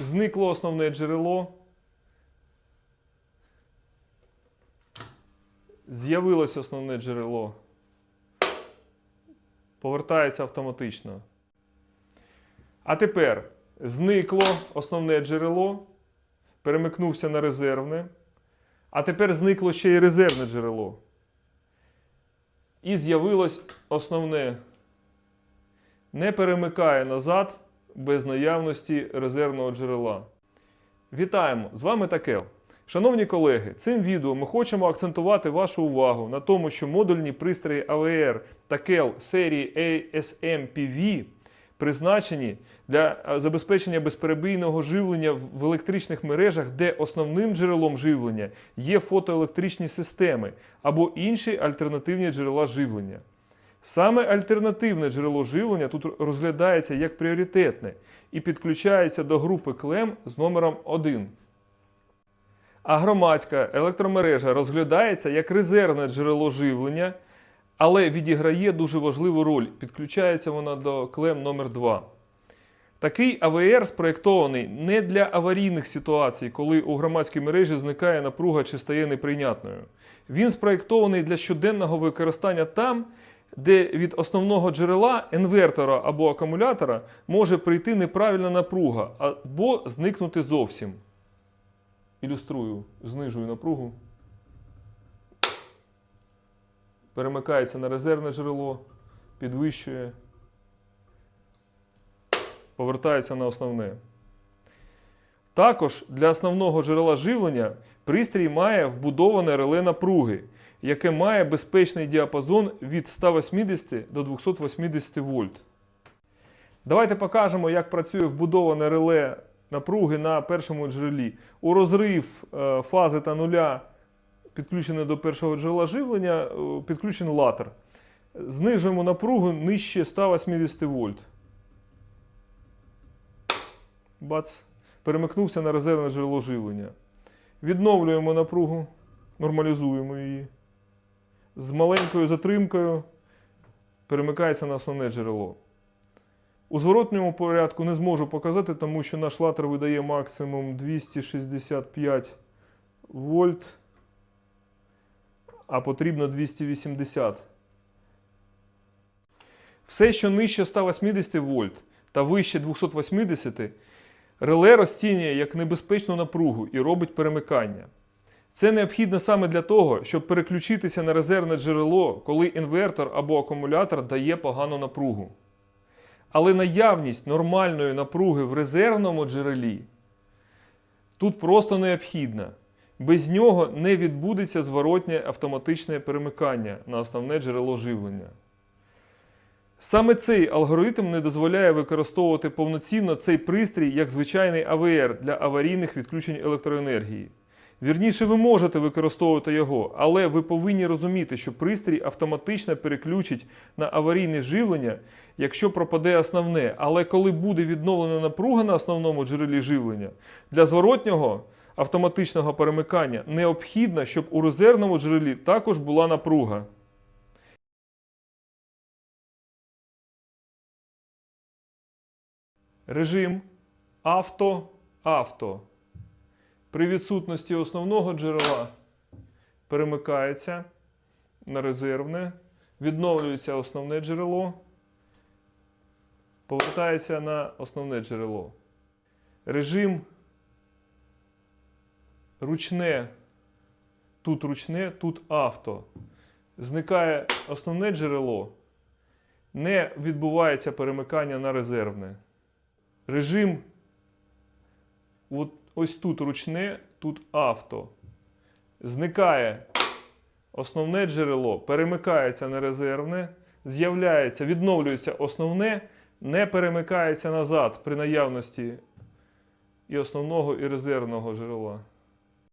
Зникло основне джерело. З'явилось основне джерело. Повертається автоматично. А тепер зникло основне джерело, перемикнувся на резервне. А тепер зникло ще й резервне джерело. І з'явилось основне. Не перемикає назад без наявності резервного джерела. Вітаємо! З вами Такел. Шановні колеги, цим відео ми хочемо акцентувати вашу увагу на тому, що модульні пристрої AVR Такел серії ASMPV призначені для е, забезпечення безперебійного живлення в електричних мережах, де основним джерелом живлення є фотоелектричні системи або інші альтернативні джерела живлення. Саме альтернативне джерело живлення тут розглядається як пріоритетне і підключається до групи клем з номером 1. А громадська електромережа розглядається як резервне джерело живлення, але відіграє дуже важливу роль. Підключається вона до клем номер 2. Такий АВР спроєктований не для аварійних ситуацій, коли у громадській мережі зникає напруга чи стає неприйнятною. Він спроєктований для щоденного використання там, де від основного джерела інвертора або акумулятора може прийти неправильна напруга або зникнути зовсім. Ілюструю, знижую напругу. Перемикається на резервне джерело, підвищує, повертається на основне. Також для основного джерела живлення пристрій має вбудоване реле напруги, яке має безпечний діапазон від 180 до 280 вольт. Давайте покажемо, як працює вбудоване реле напруги на першому джерелі. У розрив е, фази та нуля підключений до першого джерела живлення, е, підключений латер. Знижуємо напругу нижче 180 вольт. Бац. Перемикнувся на резервне джерело живлення. Відновлюємо напругу, нормалізуємо її. З маленькою затримкою перемикається на основне джерело. У зворотньому порядку не зможу показати, тому що наш латер видає максимум 265 вольт, а потрібно 280. Все, що нижче 180 вольт та вище 280, реле розцінює як небезпечну напругу і робить перемикання. Це необхідно саме для того, щоб переключитися на резервне джерело, коли інвертор або акумулятор дає погану напругу. Але наявність нормальної напруги в резервному джерелі тут просто необхідна. Без нього не відбудеться зворотнє автоматичне перемикання на основне джерело живлення. Саме цей алгоритм не дозволяє використовувати повноцінно цей пристрій як звичайний АВР для аварійних відключень електроенергії. Вірніше, ви можете використовувати його, але ви повинні розуміти, що пристрій автоматично переключить на аварійне живлення, якщо пропаде основне. Але коли буде відновлена напруга на основному джерелі живлення, для зворотнього автоматичного перемикання необхідно, щоб у резервному джерелі також була напруга. Режим авто-авто. При відсутності основного джерела перемикається на резервне, відновлюється основне джерело, повертається на основне джерело. Режим ручне, тут ручне, тут авто. Зникає основне джерело, не відбувається перемикання на резервне. Режим от ось тут ручне, тут авто. Зникає основне джерело, перемикається на резервне, з'являється, відновлюється основне, не перемикається назад при наявності і основного, і резервного джерела.